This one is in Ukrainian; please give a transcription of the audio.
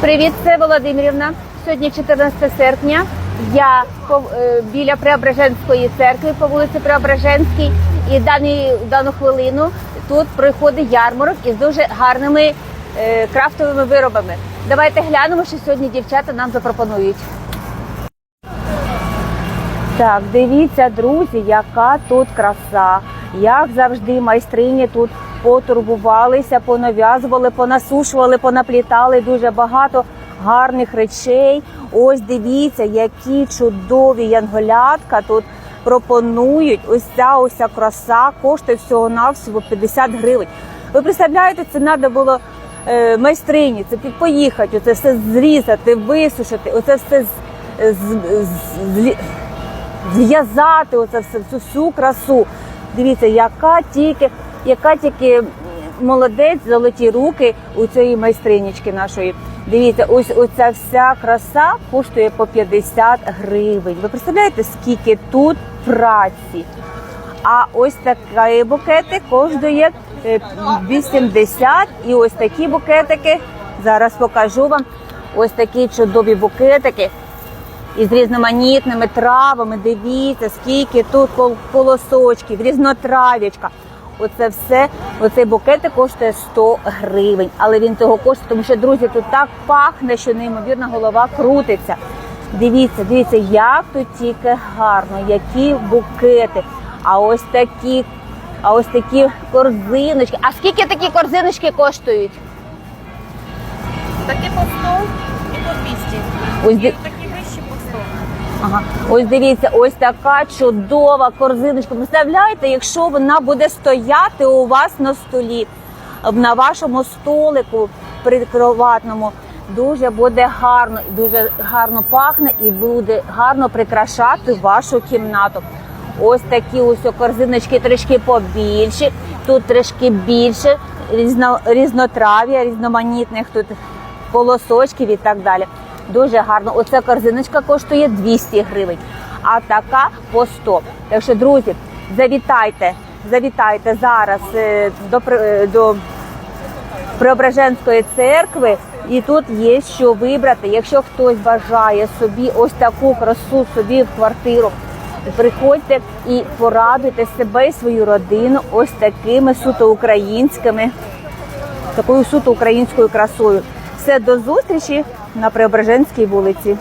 Привіт, це Володимирівна. Сьогодні 14 серпня. Я е, біля Преображенської церкви по вулиці Преображенській. І дані, дану хвилину тут проходить ярмарок із дуже гарними е, крафтовими виробами. Давайте глянемо, що сьогодні дівчата нам запропонують. Так, дивіться, друзі, яка тут краса. Як завжди, майстрині тут потурбувалися, понав'язували, понасушували, понаплітали дуже багато гарних речей. Ось дивіться, які чудові янголятка тут пропонують. Ось ця ось ця краса коштує всього навсього 50 гривень. Ви представляєте, це треба було е, майстрині, це поїхати, оце все зрізати, висушити, оце все зв'язати оце все, всю красу. Дивіться, яка тільки, яка тільки молодець, золоті руки у цієї майстринічки нашої. Дивіться, ось оця вся краса коштує по 50 гривень. Ви представляєте, скільки тут праці? А ось такі букети коштує е, 80. І ось такі букетики. Зараз покажу вам. Ось такі чудові букетики із різноманітними травами. Дивіться, скільки тут колосочків, різнотрав'ячка. Оце все, оцей букетик коштує 100 гривень. Але він того коштує, тому що, друзі, тут так пахне, що неймовірно голова крутиться. Дивіться, дивіться, як тут тільки гарно, які букети. А ось такі, а ось такі корзиночки. А скільки такі корзиночки коштують? Такі по 100 і по 200. Ось Ага, ось дивіться, ось така чудова корзиночка. Представляєте, якщо вона буде стояти у вас на столі, на вашому столику прикроватному, дуже буде гарно, дуже гарно пахне і буде гарно прикрашати вашу кімнату. Ось такі ось корзиночки трішки побільші, тут трішки більше різно, різнотрав'я, різноманітних тут колосочків і так далі. Дуже гарно. Оця корзиночка коштує 200 гривень, а така по 100. Так що, друзі, завітайте, завітайте зараз е, до, е, до Преображенської церкви, і тут є що вибрати. Якщо хтось бажає собі ось таку красу собі в квартиру, приходьте і порадуйте себе і свою родину ось такими суто українськими такою суто українською красою. Все до зустрічі на Преображенській вулиці.